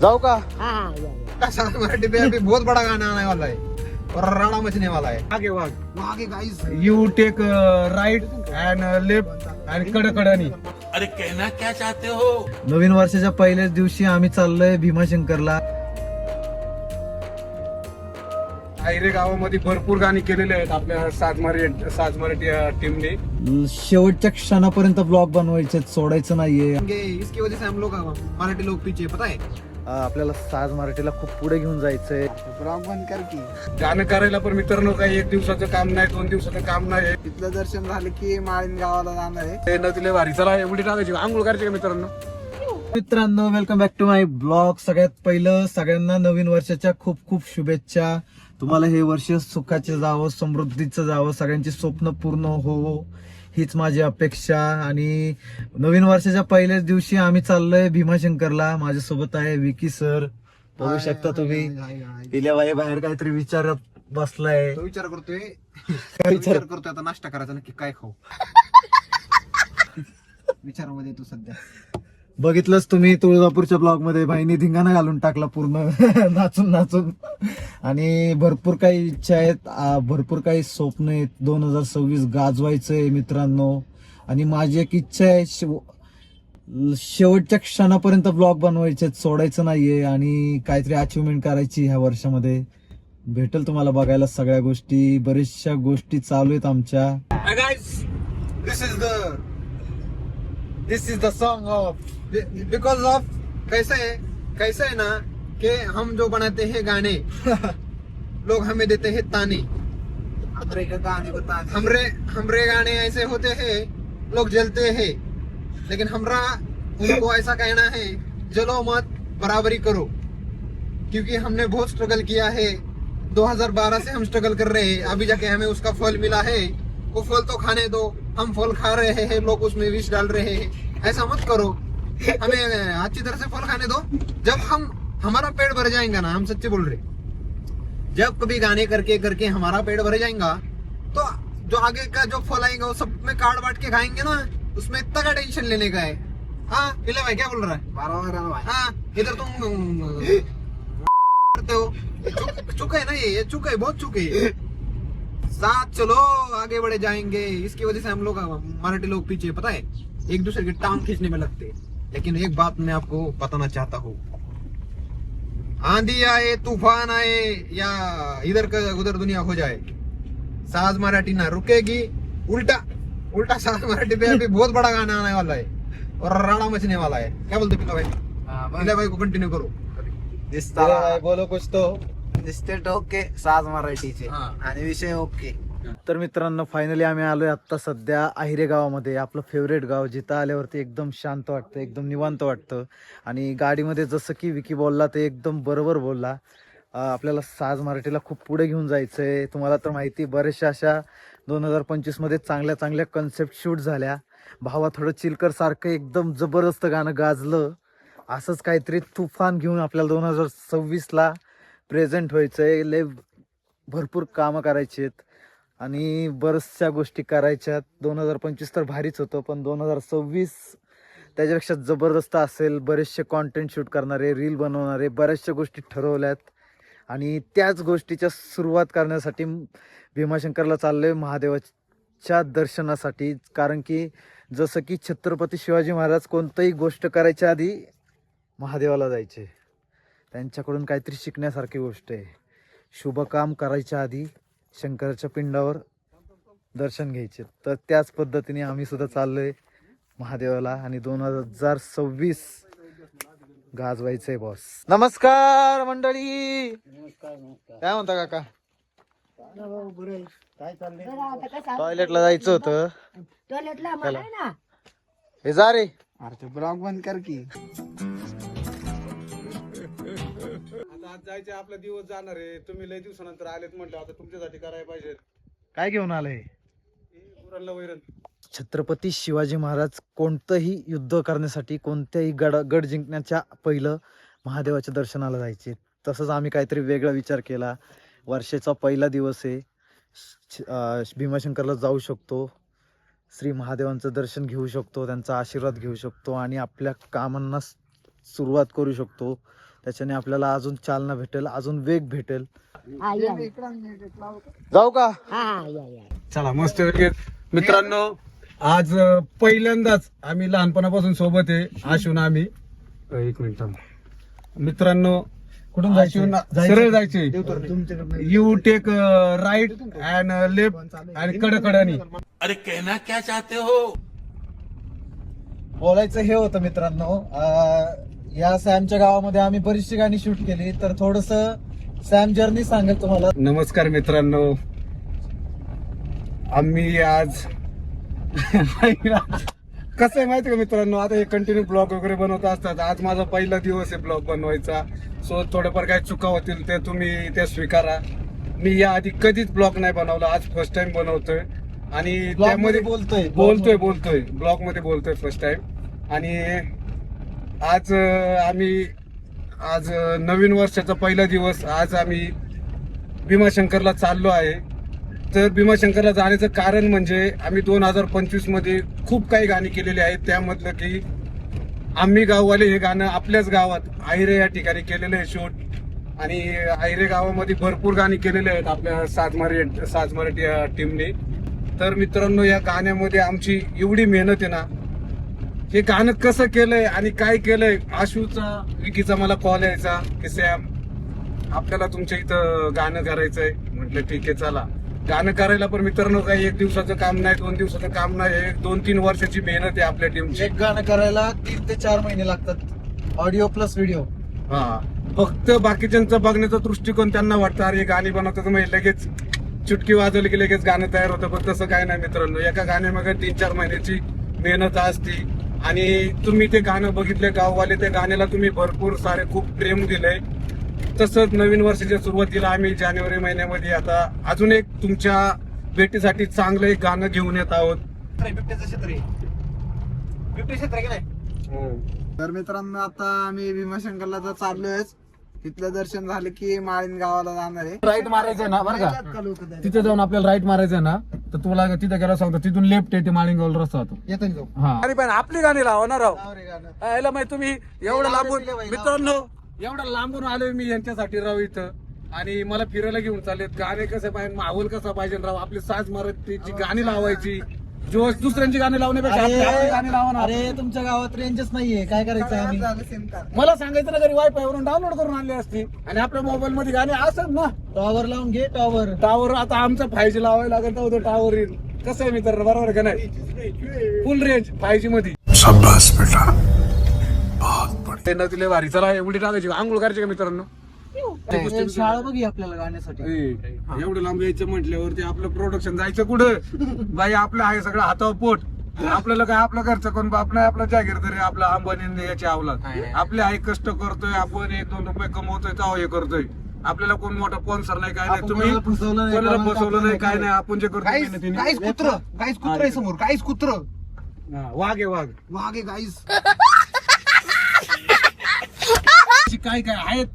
जाऊ का? हाँ हाँ या, अभी बहुत बड़ा गाना आने वाला है और राणा मचने वाला है। आगे वाग आगे guys you take right and left आणि कडकडानी. अरे कहना क्या चाहते हो? नवीन वर्षाच्या पहिल्याच दिवशी आम्ही चाललोय भीमाशंकरला. आयरे गावामध्ये भरपूर गाणी केलेले आहेत आपल्या साज मराठी साज मराठी टीमने शेवटच्या क्षणापर्यंत ब्लॉग बनवायचे सोडायचं नाहीये. इसकी वजह से हम लोग मराठी लोग पीछे पता है? आपल्याला साज मराठीला खूप पुढे घेऊन जायचंय. की. गाणं करायला पण मित्रांनो काही एक दिवसाचं काम नाही दोन दिवसाचं काम नाही. तिथलं दर्शन झालं की माळीन गावाला जाणार आहे. ते नदीले भारी चला एवढी टाकायची आंघोळ करायची का मित्रांनो? मित्रांनो welcome back to my blog सगळ्यात पहिलं सगळ्यांना नवीन वर्षाच्या खूप खूप शुभेच्छा. तुम्हाला हे वर्ष सुखाचे जावं समृद्धीचं जावं सगळ्यांची स्वप्न पूर्ण हो. हीच माझी अपेक्षा. आणि नवीन वर्षाच्या पहिल्याच दिवशी आम्ही चाललोय भीमाशंकरला. माझ्यासोबत आहे विकी सर. बघू शकता तुम्ही. इल्याबाई बाहेर काहीतरी विचारत बसलाय. तो विचार करतोय. विचार? करतोय आता नाश्ता करायचा नक्की. काय खाऊ? विचारामध्ये तू सध्या. बघितलंच तुम्ही तुळजापूरच्या ब्लॉगमध्ये भाईनी धिंगाणा घालून टाकला पूर्ण. नाचून नाचून. आणि भरपूर काही इच्छा आहेत. भरपूर काही स्वप्न आहेत. दोन हजार सव्वीस गाजवायचंय मित्रांनो. आणि माझी एक इच्छा आहे शेव- शेवटच्या क्षणापर्यंत ब्लॉग बनवायचे आहेत, सोडायचं नाहीये. आणि काहीतरी अचिव्हमेंट करायची ह्या वर्षामध्ये. भेटेल तुम्हाला बघायला सगळ्या गोष्टी. बऱ्याचशा गोष्टी चालू आहेत आमच्या. This is the this is the song of because of कैसे है कैसे है ना कि हम जो बनाते हैं गाने लोग हमें देते हैं ताने। हमरे का गाने बता दे। हमरे हमरे गाने ऐसे होते हैं लोग जलते हैं। लेकिन हमरा उनको ऐसा कहना है जलो मत बराबरी करो। क्योंकि हमने बहुत स्ट्रगल किया है। 2012 से हम स्ट्रगल कर रहे हैं। अभी जाके हमें उसका फल मिला है। वो फल तो खाने दो। हम फल खा रहे हैं लोग उसमें विष डाल रहे हैं। ऐसा मत करो। हमें अच्छी तरह से फल खाने दो। जब हम हमारा पेट भर जाएगा ना हम सच्चे बोल रहे। जब कभी गाने करके करके हमारा पेट भर जाएगा तो जो आगे का जो फल आएगा वो सब में काट बांट के खाएँगे ना उसमें इतना का टेंशन लेने का है। हाँ इले भाई क्या बोल रहा है? बरोबर आहे भाई. हाँ इधर तुम करते हो। चुक चुक है ना ये ये चुक है बहुत चुक है साथ चलो आगे बढ़े जाएँगे। इसकी वजह से हम लोग मराठी लोग पीछे पता है? एक दूसरे के टांग खींचने में लगते हैं। लेकिन एक बात मैं आपको बताना चाहता हूँ। आंधी आए तूफान आए या इधर का उधर दुनिया हो जाए साज मराठी ना रुकेगी। उल्टा उल्टा साज मराठी पे अभी बहुत बड़ा गाना आने वाला है और राणा मचने वाला है। क्या बोलते पिता भाई? हा. पिता भाई को कंटिन्यू करो। दिसता बोलो कुछ तो। दिसते ओके साज मराठीचे। हा. आणि विषय ओके। तर मित्रांनो फायनली आम्ही आलोय आता सध्या आहिरे गावामध्ये. आपलं फेवरेट गाव जिथं आल्यावरती एकदम शांत वाटतं एकदम निवांत वाटतं. आणि गाडीमध्ये जसं की विकी बोलला ते एकदम बरोबर बोलला. आपल्याला साज मराठीला खूप पुढे घेऊन जायचं आहे तुम्हाला तर माहिती बऱ्याचशा अशा दोन हजार पंचवीसमध्ये चांगल्या चांगल्या कन्सेप्ट शूट झाल्या. भावा थोडं चिलकर सारखं एकदम जबरदस्त गाणं गाजलं. असंच काहीतरी तुफान घेऊन आपल्याला दोन हजार सव्वीसला प्रेझेंट व्हायचं आहे लय भरपूर कामं करायची आहेत आणि बऱ्याचशा गोष्टी करायच्यात. दोन हजार पंचवीस तर भारीच होतं पण दोन हजार सव्वीस त्याच्यापेक्षा जबरदस्त असेल बरेचसे कॉन्टेंट शूट करणारे रील बनवणारे बऱ्याचशा गोष्टी ठरवल्यात. आणि त्याच गोष्टीच्या सुरुवात करण्यासाठी भीमाशंकरला चाललोय महादेवाच्या दर्शनासाठी. कारण की जसं की छत्रपती शिवाजी महाराज कोणतंही गोष्ट करायच्या आधी महादेवाला जायचे. त्यांच्याकडून काहीतरी शिकण्यासारखी गोष्ट आहे. शुभ काम करायच्या आधी शंकराच्या पिंडावर दर्शन घ्यायचे. तर त्याच पद्धतीने आम्ही सुद्धा चाललोय महादेवाला आणि दोन हजार सव्वीस गाजवायचंय बॉस नमस्कार मंडळी. काय म्हणता काका? काय चाललंय बरं, आता कसं टॉयलेटला जायचं होतं टॉयलेटला मला आहे ना. हे जा रे. अरे ब्लॉग बंद कर की. आज जायचे आपला दिवस जाणार आहे. तुम्ही लय दिवसानंतर आलेत म्हटलं आता तुमच्यासाठी करायला पाहिजे. काय घेऊन आलंय? गुरांना वैरण. छत्रपती शिवाजी महाराज कोणतंही युद्ध करण्यासाठी कोणत्याही गड गड जिंकण्याच्या पहिलं महादेवाच्या दर्शनाला जायचे. तसंच आम्ही काहीतरी वेगळा विचार केला. वर्षाचा पहिला दिवस आहे. श- अं, भीमाशंकरला जाऊ शकतो. श्री महादेवांचं दर्शन घेऊ शकतो त्यांचा आशीर्वाद घेऊ शकतो आणि आपल्या कामांना स- सुरुवात करू शकतो. त्याच्याने आपल्याला अजून चालना भेटेल अजून वेग भेटेल. जाऊ का? हा हा या या. चला मस्त मित्रांनो आज अं, पहिल्यांदाच आम्ही लहानपणापासून सोबत आहे आशून आम्ही. अं, एक मिनिट थांब. मित्रांनो कुठून जायचं? आशून? सरळ जायचे you take right and left आणि कडकडानी अरे कहना क्या चाहते हो? बोलायचं हे होतं मित्रांनो. अं, या सॅमच्या गावामध्ये आम्ही बरीचशी गाणी शूट केली तर थोडस सॅम जर्नी सांगेल तुम्हाला. नमस्कार मित्रांनो. आम्ही आज कसं आहे माहिती का मित्रांनो? आता हे कंटिन्यू ब्लॉग वगैरे बनवत असतात. आज माझा पहिला दिवस आहे ब्लॉग बनवायचा. सो थोडेफार काही चुका होतील ते तुम्ही ते स्वीकारा. मी या आधी कधीच ब्लॉग नाही बनवला. आज फर्स्ट टाइम बनवतोय. आणि त्यामध्ये मध्ये बोलतोय. बोलतोय बोलतोय. ब्लॉगमध्ये बोलतोय फर्स्ट टाइम आणि आज आम्ही आज नवीन वर्षाचा पहिला दिवस आज आम्ही भीमाशंकरला चाललो आहे. तर भीमाशंकरला जाण्याचं कारण म्हणजे आम्ही दोन हजार पंचवीसमध्ये खूप काही गाणी केलेली आहेत. त्यामधलं की आम्ही गाववाले हे गाणं आपल्याच गावात आहिरे या ठिकाणी केलेलं आहे शूट. आणि आहिरे गावामध्ये भरपूर गाणी केलेली आहेत आपल्या सातमारी सातमाराठी टीमने. तर मित्रांनो या गाण्यामध्ये आमची एवढी मेहनत आहे ना हे गाणं कसं केलंय आणि काय केलंय? आशूचा विकीचा मला कॉल यायचा की सॅम आपल्याला तुमच्या इथं गाणं करायचंय. म्हटलं ठीक आहे चला. गाणं करायला पण मित्रांनो काही एक दिवसाचं काम नाही दोन दिवसाचं काम नाही एक दोन तीन वर्षाची मेहनत आहे आपल्या टीमची एक गाणं करायला तीन ते चार महिने लागतात. ऑडिओ प्लस व्हिडिओ हा. फक्त बाकीच्यांचा बघण्याचा दृष्टिकोन त्यांना वाटतं अरे गाणी बनवतात मग लगेच चुटकी वाजवली की लगेच गाणं तयार होतं. पण तसं काय नाही मित्रांनो. एका गाण्यामागे तीन चार महिन्याची मेहनत असती आणि तुम्ही ते गाणं बघितले गाववाले त्या गाण्याला तुम्ही भरपूर सारे खूप प्रेम दिलंय. तसंच नवीन वर्षाच्या सुरुवातीला आम्ही जानेवारी महिन्यामध्ये आता अजून एक तुमच्या भेटीसाठी चांगलं एक गाणं घेऊन येत आहोत. नाही? तर मित्रांनो आता आम्ही भीमाशंकरला तर चाललोय तिथलं दर्शन झालं की माळीन गावाला जाणार आहे. राईट मारायचंय ना बरं का? तिथे जाऊन आपल्याला राईट मारायचंय ना? तर तुला तिथे गेला सांगतो तिथून लेफ्ट येते माळिंगावला रस्ता होतो. येतो जाऊ. हा. अरे पण आपली गाणी लावा ना राव. यायला माहिती तुम्ही एवढं लांबून. मित्रांनो. एवढं लांबून आलोय मी यांच्यासाठी राव इथं. आणि मला फिरायला घेऊन चाललेत. गाणे कसं पाहिजे माहोल कसा पाहिजे राव? आपली साज मराठीची गाणी लावायची. जोश दुसऱ्यांची गाणी लावण्यापेक्षा आपली आपली गाणी लावा ना. अरे तुमच्या गावात रेंजच नाहीये. काय करायचं आम्ही? मला सांगायचं ना घरी वायफाय वरून डाउनलोड करून आणली असती. आणि आपल्या मोबाईल मध्ये गाणी असत ना. टॉवर लावून घे टॉवर टावर आता आमचं फाय जी लावायला लागेल तर टावर येईल. कसं आहे मित्र बरोबर का नाही? फुल रेंज फाय जी मध्ये. ते नदीले भारी चला एवढी टाकायची आंघोळ करायची का मित्रांनो? शाळा बघी आपल्याला गाण्यासाठी. ए, एवढं लांब यायचं म्हटल्यावरती आपलं प्रोडक्शन जायचं कुठं? बाई आपलं आहे सगळं हातावर पोट. आपल्याला काय आपलं घरचं कोण बाप नाही आपला जागीरदारी आपला अंबानी याची आवलात आपले आई कष्ट करतोय आपण एक दोन रुपये कमवतोय तेव्हा हे करतोय. आपल्याला कोण मोठा स्पॉन्सर नाही काय नाही. आपण तुम्ही कोणाला फसवलं नाही, कोणाला कोणाला फसवलं नाही टाकलं काय नाही. नाही आपण जे करतो गाईस मेहनतीने. गाईस कुत्र गाईस कुत्र आहे समोर गाईस कुत्र. हा, वाघ आहे वाघ. वाघ आहे गाईस अशी काय काय आहेत?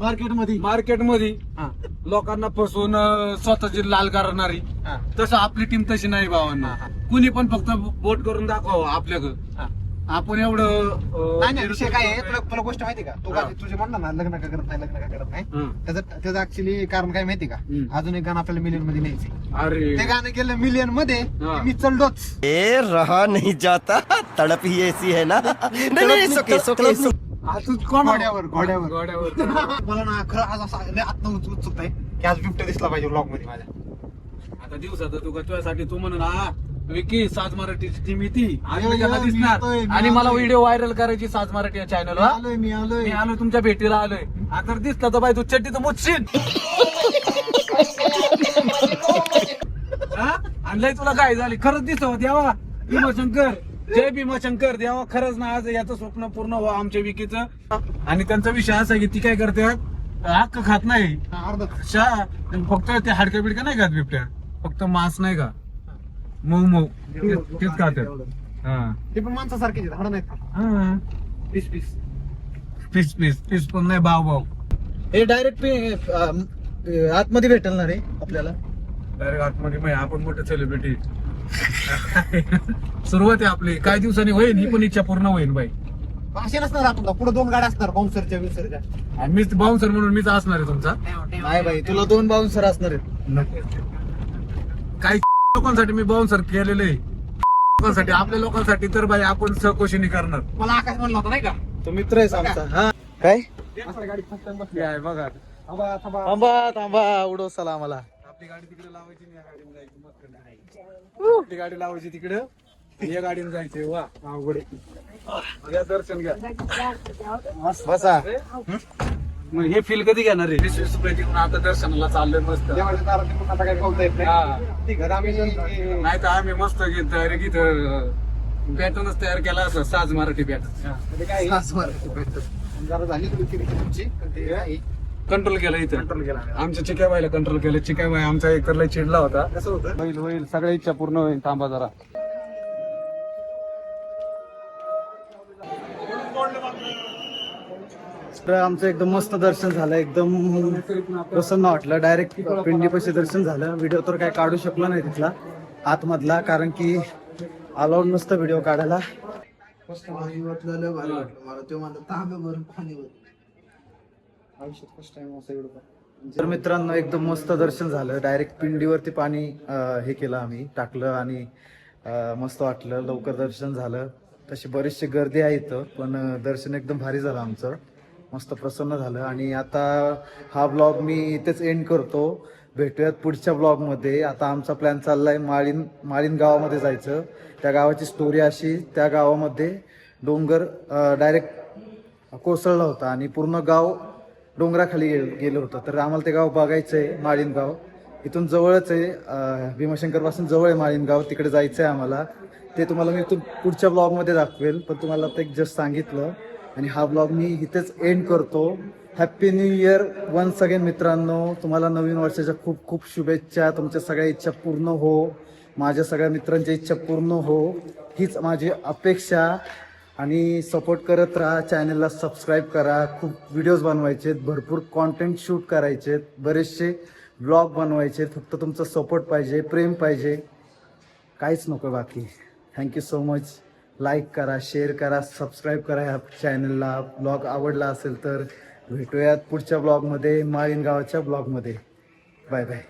मार्केटमध्ये. मार्केटमध्ये लोकांना फसवून अं, स्वतःची लाल करणारी. तसं आपली टीम तशी नाही भावांना. कुणी पण फक्त बोट करून दाखवावं आपल्याकडं. आपण एवढं नाही नाही विषय काय आहे? तुला तुला गोष्ट माहिती का? तू हा. का- तुझे म्हणला ना लग्न का करत नाही लग्न का करत नाही. हं. त्याचं त्याचं ऍक्च्युली कारण काय माहिती का? हम्म. अजून एक गाणं आपल्याला मिलियनमध्ये न्यायचे अरे. ते गाणं केलं मिलियनमध्ये हा. की मी चललोच. ए रहा नहीं जाता. तड़प ही ऐसी है ना. नहीं नहीं सुके सुके तू कोण घोड्यावर, घोड्यावर. घोड्यावर. मला ना खरं आज असं लय आत्म उत्सुकता आहे की आज बिबट्या दिसला पाहिजे ब्लॉगमध्ये माझ्या. आता दिवसात तू का तुझ्यासाठी तू म्हणून हा विकी साज मराठीची टीम येते. आज यो, मी त्यांना यो, मी दिसणार. येतोय, मी आणि मला आलोय. व्हिडिओ व्हायरल करायची साज मराठी चॅनल आलोय मी आलोय. मी आलोय तुमच्या भेटीला आलोय. आता दिसला तर बाई तू चड्डी तर मुच्छीन हा? आणि लय तुला काय झाली. खरंच दिसव देवा भीमाशंकर जय भीमाशंकर देवा खरंच ना आज याचं स्वप्न पूर्ण व्हा आमच्या विकीचं. आणि त्यांचा विषय असा आहे की ती काय करते हक्क खात नाही. अर्धा शा फक्त ते हाडकं बिडकं नाही खात बिबट्या. फक्त मांस नाही का? मऊ मऊ. ते- तेच खातात हा. ते पण माणसासारखेच आहेत, हाडं नाहीत का? हा. Piece piece. Piece piece. Piece पण नाही भाव भाव. हे डायरेक्ट आतमध्ये भेटेल ना रे आपल्याला? डायरेक्ट आतमध्ये माहिती आपण मोठे सेलिब्रिटी सुरुवात आहे आपली. काही दिवसांनी होईल ही पण इच्छा पूर्ण होईल बाई. असे नसणार आपण पुढे दोन गाड्या असणार बाउन्सरच्या विसरच्या आणि मीच बाउन्सर म्हणून मीच असणार आहे तुमचा. नाही भाई तुला दोन बाउन्सर असणार आहेत. काही लोकांसाठी मी बाउन्सर केलेलं आहे. लोकांसाठी आपल्या लोकांसाठी तर बाई आपण चौकशी करणार. मला आकाश म्हणला होता नाही का? तो मित्र आहे आमचा. हा. काय? आहे बघा. थांबा थांबा. उडव चला आम्हाला. आपली गाडी तिकडे लावायची या गाडीने जायची. मस्त नाही. आपली गाडी लावायची तिकडे या गाडीने जायचे वा अवघड आहे. घ्या दर्शन घ्या. बसा. मग हे फील कधी घेणार आहे? वीस आता दर्शनाला चाललोय मस्त. देवाच्या दारात येऊन आता काही बोलता येत नाही. हा. ती घर आम्ही नाही तर आम्ही मस्त गी- तयारी गीत पॅटर्नच तयार केला असं साज मराठी पॅटर्न म्हणजे काय भेटत. जरा झाली तुमची तुमची पण ते नाही. कंट्रोल केला इथं. कंट्रोल केला. आमच्या चिकाबाईला कंट्रोल केलं. चिकाबाई आमचा एक लय चिडला होता. कसं होतं? होईल होईल सगळ्या इच्छा पूर्ण होईल. थांबा जरा. तर आमचं एकदम मस्त दर्शन झालं. एकदम प्रसन्न वाटलं. डायरेक्ट पिंडीपाशी दर्शन झालं. व्हिडिओ तर काय काढू शकलो नाही तिथला आतमधला. कारण की अलाउड नसतं व्हिडिओ काढायला. पाणी वाटलं. लय भारी वाटलं. मला तो म्हणतो तांबे भरून पाणी होत आयुष्यात फर्स्ट टाइम असं एवढं तर मित्रांनो एकदम मस्त दर्शन झालं. डायरेक्ट पिंडीवरती पाणी अं, हे केलं आम्ही टाकलं आणि अं, मस्त वाटलं. लवकर दर्शन झालं. तशी बरीचशी गर्दी आहे इथं पण अं, दर्शन एकदम भारी झालं आमचं. मस्त प्रसन्न झालं. आणि आता हा ब्लॉग मी इथेच एंड करतो. भेटूयात पुढच्या ब्लॉगमध्ये आता आमचा प्लॅन चाललाय माळीन माळीन गावामध्ये जायचं. त्या गावाची स्टोरी अशी त्या गावामध्ये डोंगर डायरेक्ट कोसळला होता आणि पूर्ण गाव डोंगराखाली गे- गेलं होतं. तर आम्हाला ते गाव बघायचं आहे माळीणगाव इथून जवळच आहे भीमाशंकरपासून जवळ आहे माळीणगाव तिकडे जायचं आहे आम्हाला. ते तुम्हाला मी इथून पुढच्या ब्लॉगमध्ये दाखवेल. पण तुम्हाला आता एक जस्ट सांगितलं. आणि हा ब्लॉग मी इथेच एंड करतो. Happy new year once again मित्रांनो. तुम्हाला नवीन वर्षाच्या खूप खूप शुभेच्छा. तुमच्या सगळ्या इच्छा पूर्ण हो. माझ्या सगळ्या मित्रांच्या इच्छा पूर्ण हो. हीच माझी अपेक्षा. आणि सपोर्ट करत राहा चॅनलला सबस्क्राईब करा. खूप व्हिडिओज बनवायचे आहेत भरपूर कॉन्टेंट शूट करायचे आहेत बरेचसे ब्लॉग बनवायचे आहेत फक्त तुमचा सपोर्ट पाहिजे प्रेम पाहिजे. काहीच नको बाकी. Thank you so much like करा शेअर करा सबस्क्राईब करा ह्या चॅनलला ब्लॉग आवडला असेल तर भेटूयात पुढच्या ब्लॉगमध्ये माळीन गावाच्या ब्लॉगमध्ये बाय बाय